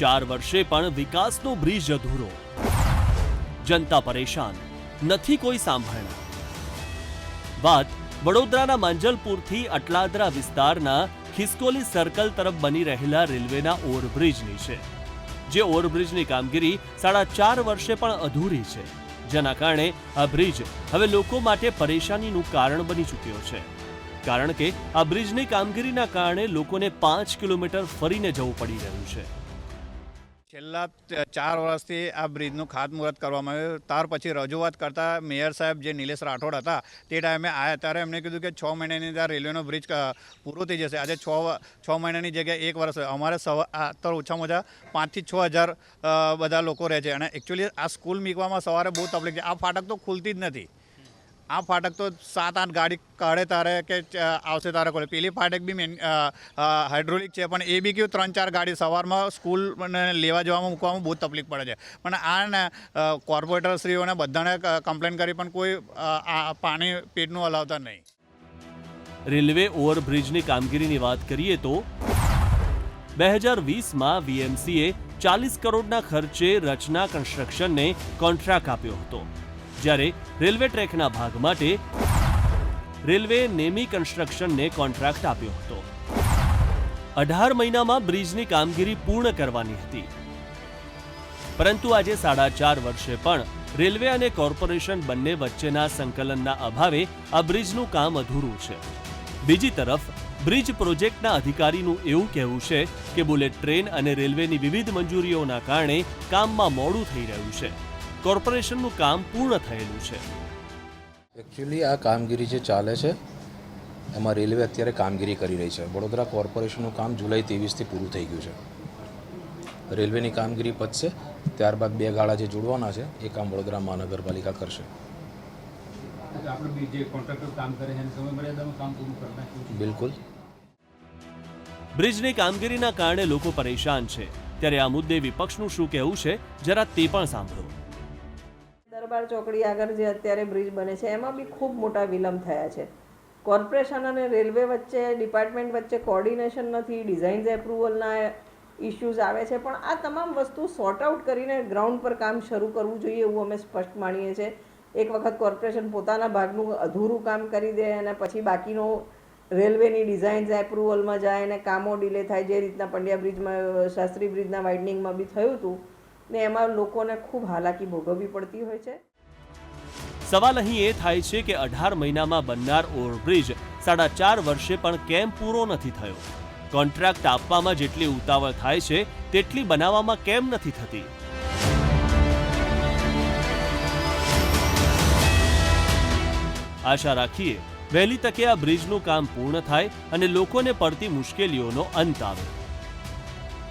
ચાર વર્ષે પણ વિકાસનો બ્રિજ અધૂરો. જનતા પરેશાન, નથી કોઈ સાંભળના વાત વડોદરાના માંજલપુરથી અટલાદરા વિસ્તારના ખિસકોલી સર્કલ તરફ બની રહેલા રેલવેના ઓવરબ્રિજની છે, જે ઓવરબ્રિજની કામગીરી સાડા ચાર વર્ષે પણ અધૂરી છે, જેના કારણે આ બ્રિજ હવે લોકો માટે પરેશાનીનું કારણ બની ચૂક્યો છે. કારણ કે આ બ્રિજની કામગીરીના કારણે લોકોને પાંચ કિલોમીટર ફરીને જવું પડી રહ્યું છે. છેલ્લા ચાર વર્ષથી આ બ્રિજનું ખાતમુહૂર્ત કરવામાં આવ્યું ત્યાર પછી રજૂઆત કરતા મેયર સાહેબ જે નિલેશ રાઠોડ હતા, તે ટાઈમે આવ્યા ત્યારે એમને કીધું કે છ મહિનાની અંદર રેલવેનો બ્રિજ પૂરો થઈ જશે. આજે છ છ મહિનાની જગ્યાએ એક વર્ષ. અમારે સવા, આ તો ઓછામાં ઓછા પાંચથી છ હજાર બધા લોકો રહે છે. અને એકચ્યુઅલી આ સ્કૂલ મીકવામાં સવારે બહુ તકલીફ છે. આ ફાટક તો ખુલતી જ નથી. આ ફાટક તો સાત, આઠ ગાડી કાઢે તારે કે આવશે તારે ખોલે પેલી ફાટક બી મેન હાઇડ્રોલિક છે, પણ એ બી કેવું ત્રણ, ચાર ગાડી સવારમાં સ્કૂલ લેવા જવામાં મૂકવામાં બહુ તકલીફ પડે છે. પણ આ કોર્પોરેટરશ્રીઓને બધાને કમ્પ્લેન કરી પણ કોઈ પાણી પેટનું હલાવતા નહીં. રેલવે ઓવરબ્રિજની કામગીરીની વાત કરીએ તો બે હજાર વીસમાં વીએમસીએ ચાલીસ કરોડના ખર્ચે રચના કન્સ્ટ્રક્શનને કોન્ટ્રાક્ટ આપ્યો હતો. જ્યારે રેલવે ટ્રેકના ભાગ માટે રેલવે નેમી કન્સ્ટ્રક્શનને કોન્ટ્રાક્ટ આપ્યો હતો. અઢાર મહિનામાં બ્રિજની કામગીરી પૂર્ણ કરવાની હતી. પરંતુ આજે સાડા ચાર વર્ષે પણ રેલવે અને કોર્પોરેશન બંને વચ્ચેના સંકલનના અભાવે આ બ્રિજનું કામ અધૂરું છે. બીજી તરફ, બ્રિજ પ્રોજેક્ટના અધિકારીનું એવું કહેવું છે કે બુલેટ ટ્રેન અને રેલવેની વિવિધ મંજૂરીઓના કારણે કામમાં મોડું થઈ રહ્યું છે. કોર્પોરેશનનું કામ પૂર્ણ થયેલું છે. એકચ્યુઅલી આ કામગીરી જે ચાલે છે એમાં રેલવે અત્યારે કામગીરી કરી રહી છે. વડોદરા કોર્પોરેશનનું કામ જુલાઈ ત્રેવીસથી પૂરું થઈ ગયું છે. રેલવેની કામગીરી પતશે ત્યારબાદ બે ગાળા જે જોડવાના છે એ કામ વડોદરા મહાનગરપાલિકા કરશે. એટલે આપણે બી જે કોન્ટ્રાક્ટર કામ કરે છે એને સમય મર્યાદામાં કામ પૂરું કરી નાખ્યું છે. બિલકુલ. બ્રિજની કામગીરીના કારણે લોકો પરેશાન છે. ત્યારે આ મુદ્દે વિપક્ષનું શું કહેવું છે જરા તે પણ સાંભળો. દરબાર ચોકડી આગળ જે અત્યારે બ્રિજ બને છે, એમાં બી ખૂબ મોટા વિલંબ થયા છે. કોર્પોરેશન અને રેલવે વચ્ચે, ડિપાર્ટમેન્ટ વચ્ચે કોર્ડિનેશન નથી, ડિઝાઇન્સ એપ્રુવલના ઇશ્યુઝ આવે છે, પણ આ તમામ વસ્તુ સોર્ટ આઉટ કરીને ગ્રાઉન્ડ પર કામ શરૂ કરવું જોઈએ એવું અમે સ્પષ્ટ માણીએ છીએ એક વખત કોર્પોરેશન પોતાના ભાગનું અધૂરું કામ કરી દે અને પછી બાકીનો રેલવેની ડિઝાઇન્સ એપ્રુવલમાં જાય અને કામો ડિલે થાય, જે રીતના પંડ્યા બ્રિજમાં શાસ્ત્રી બ્રિજના વાઇડનિંગમાં બી થયું હતું ને એમાં લોકોને ખૂબ હાલાકી ભોગવવી પડતી હોય છે. સવાલ અહીં એ થાય છે કે અઢાર મહિનામાં બનનાર ઓવરબ્રિજ સાડા ચાર વર્ષે પણ કેમ પૂરો નથી થયો? કોન્ટ્રાક્ટ આપવામાં જેટલી ઉતાવળ થાય છે, તેટલી બનાવવામાં કેમ નથી થતી? આશા રાખીએ, વહેલી તકે આ બ્રિજનું કામ પૂર્ણ થાય અને લોકોને પડતી મુશ્કેલીઓનો અંત આવે.